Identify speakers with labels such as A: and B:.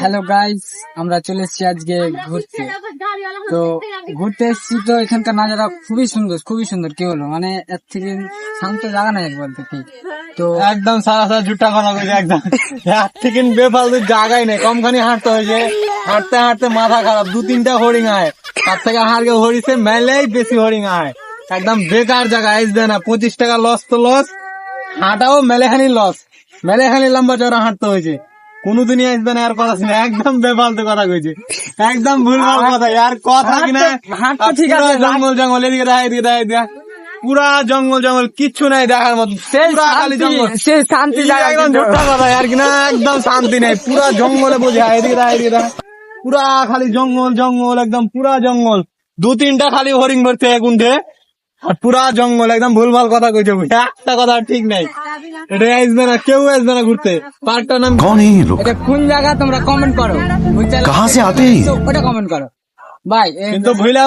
A: Hello guys আমরা চলে এসেছি আজকে ঘুরতে। তো ঘুরতে এসেছি তো এখানকার নাজারা খুবই সুন্দর খুবই সুন্দর কি বলব? মানে এর থেকে শান্ত জায়গা নাই বলতে কি তো
B: একদম সারা সারা জুট্টা করা হয়েছে একদম। এক থেকে বেফালতু জায়গায় নেই কমখানি হাঁটতে হয়েছে হাঁটতে হাঁটতে মাথা খারাপ দু তিনটা হরিং আয়। তার থেকে হারকে হরিছে মেলেই বেশি হরিং আয়। একদম বেকার জায়গা দেয় না পঁচিশ টাকা লস তো লস হাঁটাও মেলেখানি লস মেলেখানি লম্বা চড়া হাঁটতে হয়েছে কোনোদিনই আসবে না আর কথা শুনে। একদম বেফালতু কথা কইছে। একদম ভুলভাল কথা আর কথা কিনা
A: ঠিক আছে,
B: জঙ্গল জঙ্গল এদিকে দেখ এদিকে দেখ এদিকে পুরা জঙ্গল জঙ্গল কিচ্ছু নাই দেখার মতো। খালি
A: শান্তি
B: জঙ্গল।
A: শান্তি জায়গা
B: একদম কথা আর কি না একদম শান্তি নেই। পুরা জঙ্গলে বোঝা এদিকে দেখ, এদিকে দেখ। পুরা খালি জঙ্গল জঙ্গল একদম পুরা জঙ্গল। দু তিনটা খালি হরিং ধরতে এক উঠে আর পুরা জঙ্গল একদম ভুলভাল কথা কইছে একটা কথা ঠিক নাই। এটা আসবে না কেউ আসবে না ঘুরতে পার্কটার নাম
C: कौन है ये लोग
A: এটা কোন জায়গা তোমরা কমেন্ট করো বুঝতে পারলে?
C: कहाँ से आते हैं ये?
A: ওটা কমেন্ট করো ভাই
B: কিন্তু ভুলে